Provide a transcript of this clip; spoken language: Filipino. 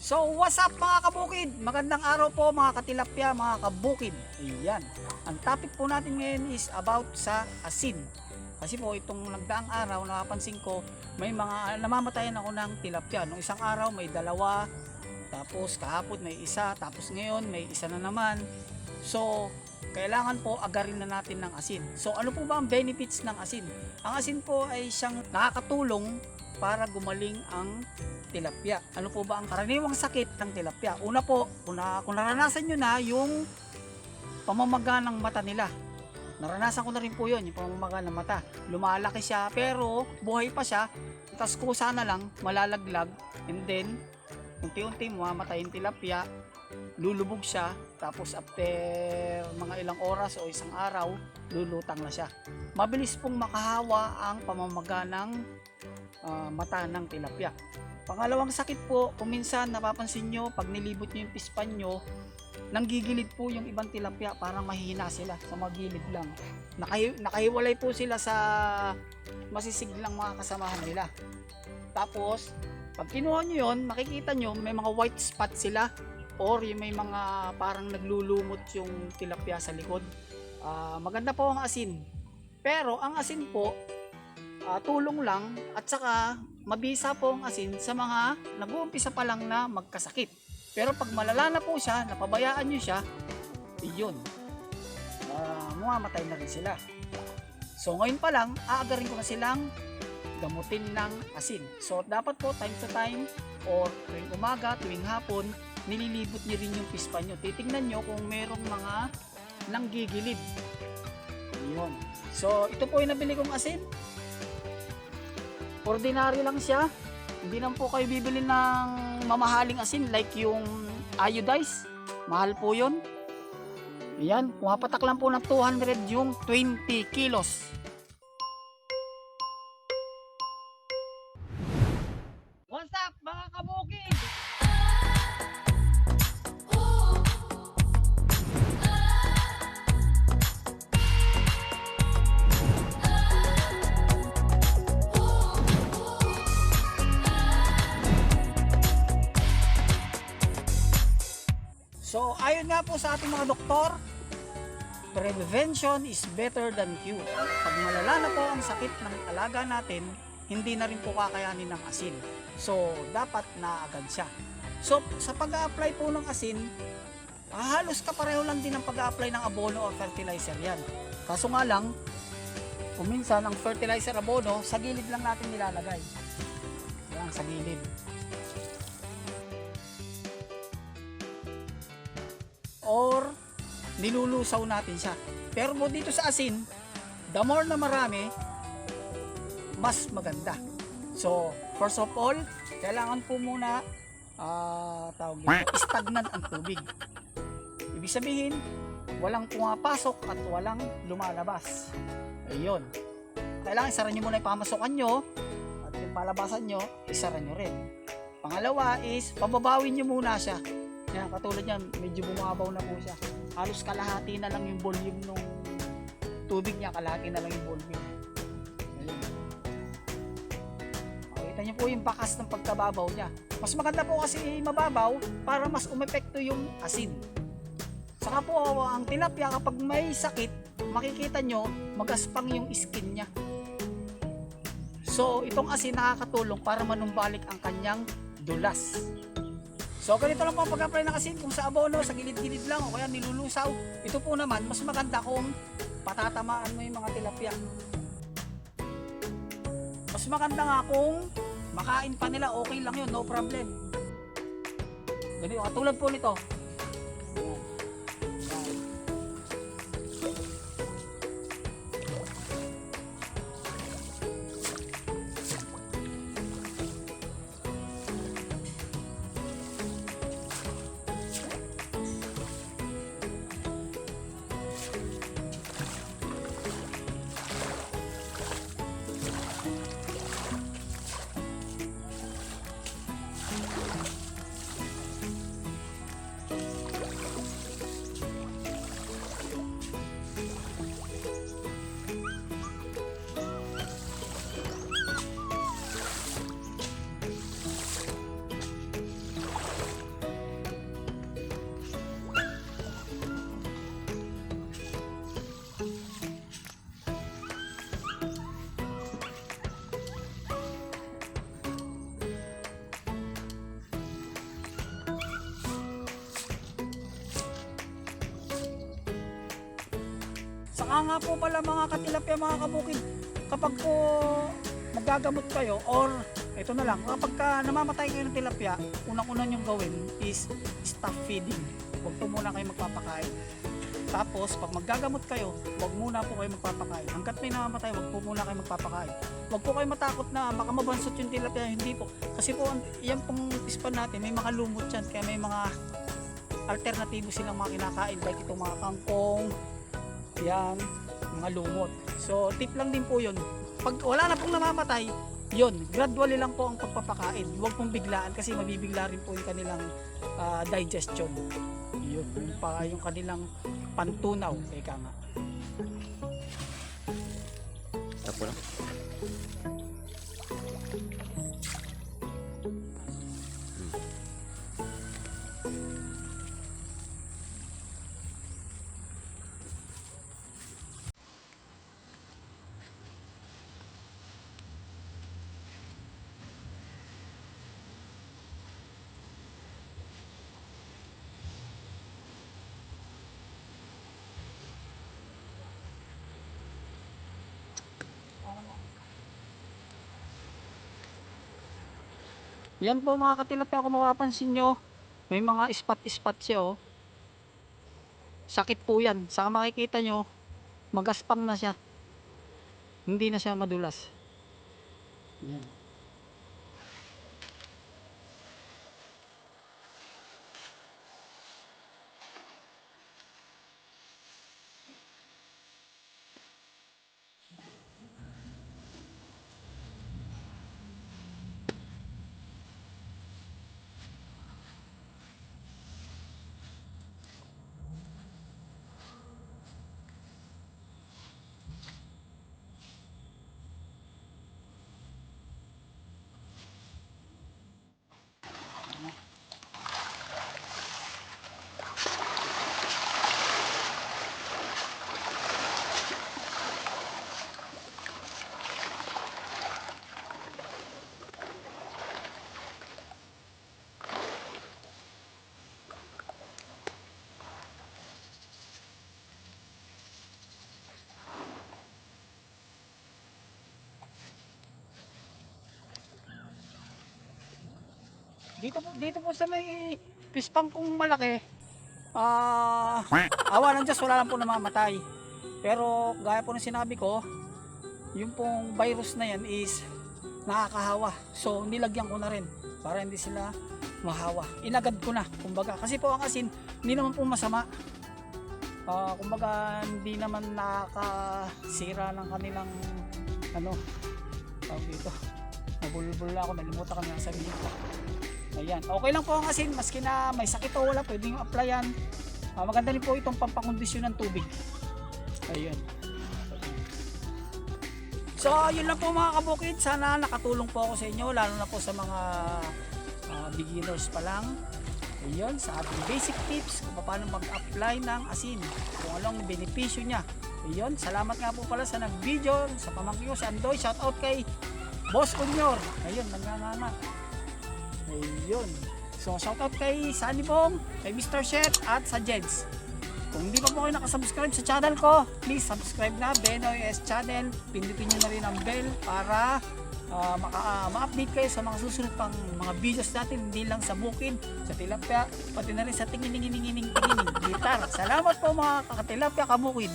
So, what's up mga kabukid? Magandang araw po mga katilapya, mga kabukid. Ayan. Ang topic po natin ngayon is about sa asin. Kasi po itong nagdaang araw, nakapansin ko, may mga namamatayan ako ng tilapia. Nung isang araw may dalawa, tapos kahapon may isa, tapos ngayon may isa na naman. So, kailangan po agarin na natin ng asin. So, ano po ba ang benefits ng asin? Ang asin po ay siyang nakakatulong para gumaling ang tilapia. Ano po ba ang karaniwang sakit ng tilapia? Una po, kung, kung naranasan nyo na yung pamamaga ng mata nila. Naranasan ko na rin po yun, yung pamamaga ng mata. Lumalaki siya, pero buhay pa siya. Tapos kusa na lang, malalaglag. And then, unti-unti mamamatay yung tilapia. Lulubog siya. Tapos after mga ilang oras o isang araw, lulutang na siya. Mabilis pong makahawa ang pamamaga ng ah, mata ng tilapia. Pangalawang sakit po, kung minsan napapansin nyo, pag nilibot nyo yung pispan nyo, nanggigilid po yung ibang tilapia, parang mahihina sila sa mga gilid lang. Nakahi, nakahiwalay po sila sa masisiglang mga kasamahan nila. Tapos, pag kinuha nyo yun, makikita nyo may mga white spot sila or yung may mga parang naglulumot yung tilapia sa likod. Ah, maganda po ang asin. Pero ang asin po, ah, tulong lang at saka mabisa po ang asin sa mga nag-uumpisa pa lang na magkasakit. Pero pag malala na po siya, napabayaan nyo siya, iyon. Uh, mamamatay na rin sila. So ngayon pa lang, aagarin ko na silang gamutin ng asin. So dapat po time to time or tuwing umaga, tuwing hapon, nililibot nyo rin yung pispa nyo. Titingnan nyo kung merong mga nanggigilid. Yun. So ito po yung nabili kong asin ordinary lang siya. Hindi naman po kayo bibili ng mamahaling asin like yung iodized. Mahal po yun. Yan, pumapatak lang po ng 200 yung 20 kilos. Po sa ating mga doktor, prevention is better than cure. Pag malala na po ang sakit ng alaga natin, hindi na rin po kakayanin ng asin. So, dapat na agad siya. So, sa pag-a-apply po ng asin, ah, halos kapareho lang din ang pag-a-apply ng abono o fertilizer yan. Kaso nga lang, kung minsan ang fertilizer abono, sa gilid lang natin nilalagay. Yan, sa gilid. Or nilulusaw natin siya. Pero po dito sa asin, the more na marami, mas maganda. So, first of all, kailangan po muna ah tawag dito, stagnant ang tubig. Ibig sabihin, walang pumapasok at walang lumalabas. Ayun. Kailangan isara nyo muna yung pamasokan nyo at yung palabasan nyo, isara nyo rin. Pangalawa is, pababawin nyo muna siya. Yan, katulad yan, medyo bumabaw na po siya. Halos kalahati na lang yung volume ng tubig niya, kalahati na lang yung volume. Ayun. Makita niyo po yung bakas ng pagkababaw niya. Mas maganda po kasi mababaw para mas umepekto yung asin. Saka po ang tilapia kapag may sakit, makikita nyo magaspang yung skin niya. So itong asin nakakatulong para manumbalik ang kanyang dulas. So ganito lang po ang pag-apply ng asin kung sa abono, sa gilid-gilid lang o kaya nilulusaw. Ito po naman, mas maganda kung patatamaan mo yung mga tilapia. Mas maganda nga kung makain pa nila, okay lang yun, no problem. Ganito, katulad po nito. Nga po pala mga katilapia mga kabukid, kapag po magagamot kayo or ito na lang, kapag ka namamatay kayo ng tilapia, unang-una nyong gawin is stop feeding. Huwag po muna kayo magpapakain. Tapos, pag maggagamot kayo, huwag muna po kayo magpapakain. Hanggat may namamatay, huwag po muna kayo magpapakain. Huwag po kayo matakot na baka mabansot yung tilapia. Hindi po. Kasi po, yan pong ispan natin, may mga lumot yan. Kaya may mga alternatibo silang mga kinakain. Like itong mga kangkong, yan, mga lumot. So, tip lang din po yun. Pag wala na pong namamatay, yun, gradually lang po ang pagpapakain. Huwag pong biglaan kasi mabibigla rin po yung kanilang ah, digestion. Yun, yung, pa, yung kanilang pantunaw, eka nga. Tapo lang. Yan po mga katilapia kung mapapansin nyo, may mga spot-spot siya oh. Sakit po yan. Saka makikita nyo, magaspang na siya. Hindi na siya madulas. Yan. Dito po, dito po sa may pispang kong malaki, ah, awa ng Diyos, wala lang po namamatay. Pero gaya po ng sinabi ko, yung pong virus na yan is nakakahawa. So nilagyan ko na rin para hindi sila mahawa. Inagad ko na, kumbaga. Kasi po ang asin, hindi naman po masama. Ah, kumbaga, hindi naman nakakasira ng kanilang ano, tawag dito. Nabulbul ako, nalimutan ko na sabihin ko. Ayan, okay lang po ang asin, maski na may sakit o wala, pwede nyo applyan. Ah, maganda rin po itong pampakondisyon ng tubig. Ayan. So, yun lang po mga kabukid. Sana nakatulong po ako sa inyo, lalo na po sa mga ah, beginners pa lang. Ayun, sa ating basic tips kung paano mag-apply ng asin. Kung anong benepisyo niya. Ayun, salamat nga po pala sa nag-video, sa pamangkin ko si Andoy. Shout out kay Boss Kunyor. Ayun, nanganganga. Ayun. So, shout out kay Sunny Bong, kay Mr. Chef, at sa Jeds. Kung hindi pa po kayo nakasubscribe sa channel ko, please subscribe na, Benoy S Channel. Pindutin nyo na rin ang bell para ah, maka, ah, ma-update kayo sa mga susunod pang mga videos natin, hindi lang sa bukid, sa tilapia, pati na rin sa tingining-ining-ining gitar. Salamat po mga kakatilapia kabukid.